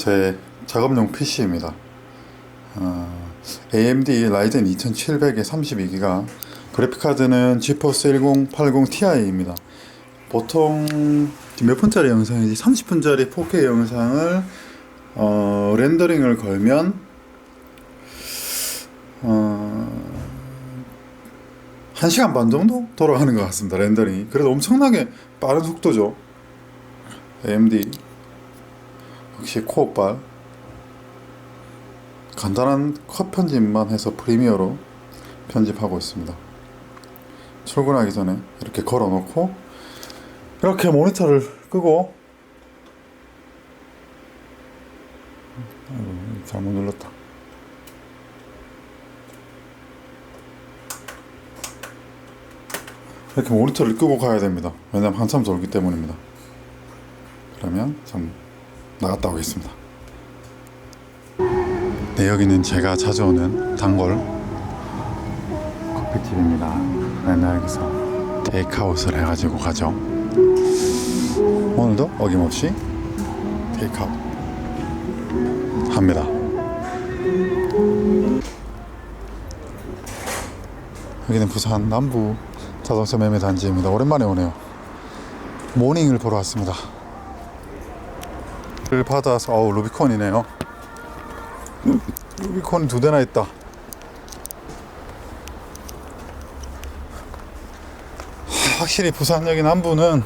제 작업용 PC입니다. 어, AMD 라이젠 2700에 32기가 그래픽카드는 지포스 1080 Ti입니다. 보통 몇 분짜리 영상이지? 30분짜리 4K 영상을 어, 렌더링을 걸면 어, 1시간 반 정도 돌아가는 것 같습니다. 렌더링이. 그래도 엄청나게 빠른 속도죠. AMD 역시 코어빨 간단한 컷 편집만 해서 프리미어로 편집하고 있습니다. 출근하기 전에 이렇게 걸어놓고 이렇게 모니터를 끄고 잘못 눌렀다. 이렇게 모니터를 끄고 가야 됩니다. 왜냐면 한참 돌기 때문입니다. 그러면 좀 나갔다 오겠습니다. 네, 여기는 제가 자주 오는 단골 커피집입니다. 맨날 여기서 테이크아웃을 해가지고 가죠. 오늘도 어김없이 테이크아웃 합니다. 여기는 부산 남부 자동차 매매 단지입니다. 오랜만에 오네요. 모닝을 보러 왔습니다. 를 받아서 어우 루비콘이네요. 루비콘 두 대나 있다. 확실히 부산역이 남부는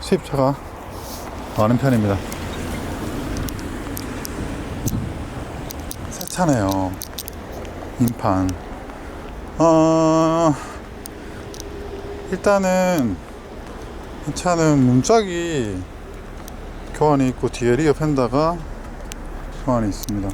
수입차가 많은 편입니다. 새 차네요. 인판. 어, 일단은 이 차는 문짝이 교환이 있고 뒤에 리어 펜다가 교환이 있습니다.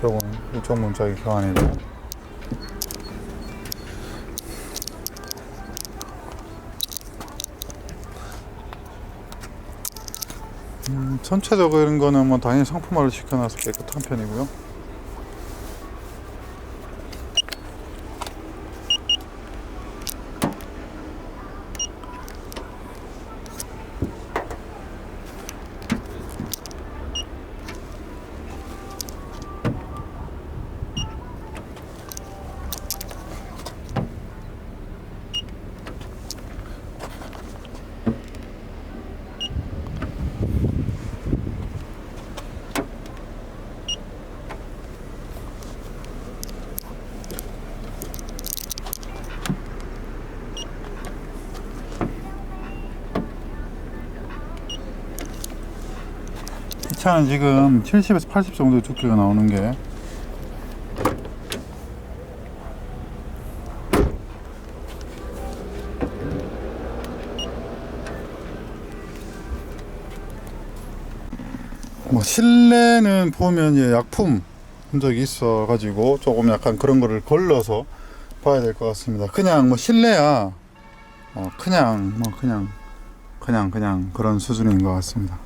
저건 이쪽 문짝이 교환이고 음, 전체적인 거는 뭐 당연히 상품화를 시켜놔서 깨끗한 편이고요. 차는 지금 70에서 80 정도 두께가 나오는 게 뭐 실내는 보면 이제 약품 흔적이 있어 가지고 조금 약간 그런 거를 걸러서 봐야 될 것 같습니다. 그냥 뭐 실내야 어 그냥 뭐 그냥 그냥 그냥 그런 수준인 것 같습니다.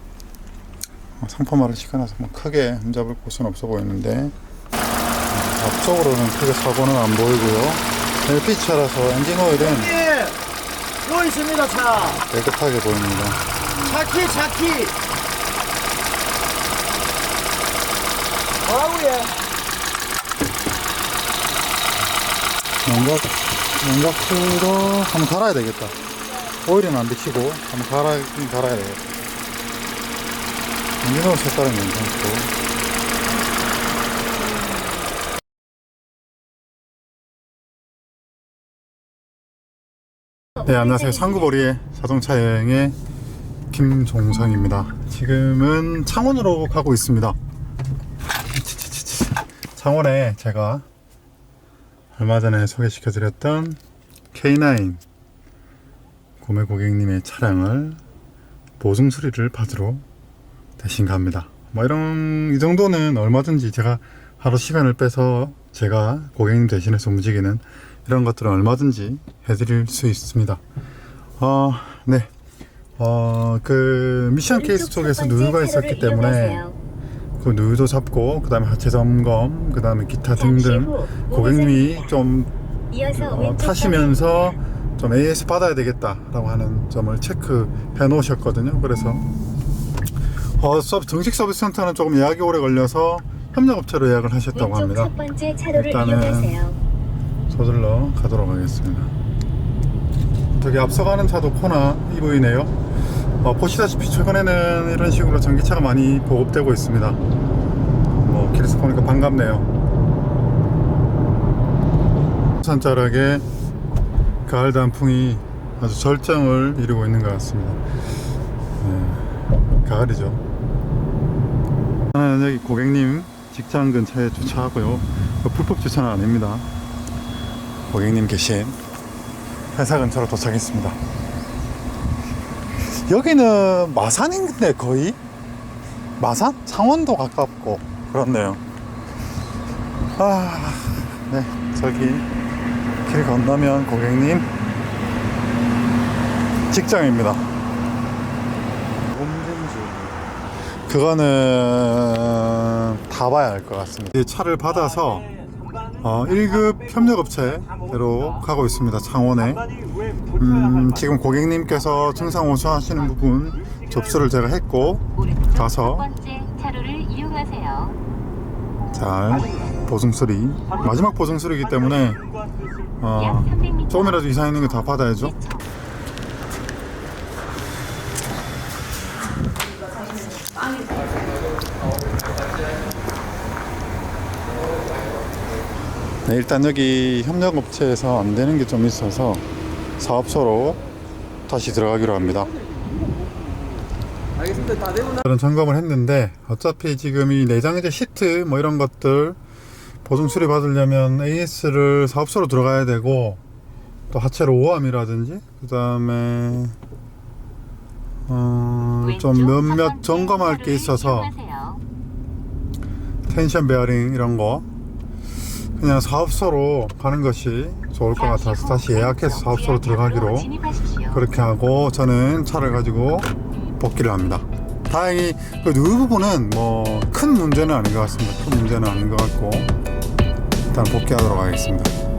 어, 상품화를 시켜놔서 뭐 크게 흠잡을 곳은 없어 보이는데 앞쪽으로는 크게 사고는 안 보이고요. LP차라서 엔진 오일은 예, 요 있습니다 차. 깨끗하게 보입니다. 차키 차키. 아우예. 냉각 냉각수로 한번 갈아야 되겠다. 오일은 안 비치고 한번 갈아 갈아야 되겠다. 오일 색깔은 괜찮고. 네, 안녕하세요. 상구보리의 자동차 여행의 김종성입니다. 지금은 창원으로 가고 있습니다. 창원에 제가 얼마 전에 소개시켜 드렸던 K9 구매 고객님의 차량을 보증 수리를 받으러 대신 갑니다. 뭐 이런 이 정도는 얼마든지 제가 하루 시간을 빼서 제가 고객님 대신해서 움직이는 이런 것들은 얼마든지 해드릴 수 있습니다. 어, 네. 어, 그 미션 케이스 쪽에서 누유가 있었기 때문에 그 누유도 잡고 그다음에 하체 점검 그다음에 기타 등등 고객님이 좀 어, 타시면서 좀 AS 받아야 되겠다라고 하는 점을 체크해 놓으셨거든요. 그래서 어, 서비- 정식 서비스 센터는 조금 예약이 오래 걸려서 협력업체로 예약을 하셨다고 왼쪽 합니다. 첫 번째 차로를 일단은- 이용하세요. 서둘러 가도록 하겠습니다. 저기 앞서가는 차도 코나 EV네요. 어, 보시다시피 최근에는 이런 식으로 전기차가 많이 보급되고 있습니다. 뭐 길에서 보니까 반갑네요. 산자락에 가을 단풍이 아주 절정을 이루고 있는 것 같습니다. 네, 가을이죠. 저는 여기 고객님 직장 근처에 주차하고요. 그 불법 주차는 아닙니다. 고객님 계신 회사 근처로 도착했습니다. 여기는 마산인데 거의 마산? 창원도 가깝고 그렇네요. 아, 네 저기 길 건너면 고객님 직장입니다. 그거는 다 봐야 할 것 같습니다. 이 차를 받아서 어, 1급 협력업체로 가고 있습니다. 창원에. 음, 지금 고객님께서 증상 호소하시는 부분 접수를 제가 했고 가서. 잘 보증 수리 마지막 보증 수리이기 때문에 약 어, 300m. 조금이라도 이상 있는 거 다 받아야죠. 네, 일단 여기 협력업체에서 안 되는 게 좀 있어서 사업소로 다시 들어가기로 합니다. 알겠습니다. 다 되고 나. 저는 점검을 했는데 어차피 지금 이 내장재 시트 뭐 이런 것들 보증 수리 받으려면 AS를 사업소로 들어가야 되고 또 하체로 오함이라든지 그 다음에 어, 좀첫 몇몇 점검할 게 있어서. 텐션 베어링 이런 거 그냥 사업소로 가는 것이 좋을 것 같아서 다시 예약해서 사업소로 들어가기로. 그렇게 하고 저는 차를 가지고 복귀를 합니다. 다행히 그 부분은 뭐 큰 문제는 아닌 것 같습니다. 큰 문제는 아닌 것 같고 일단 복귀하도록 하겠습니다.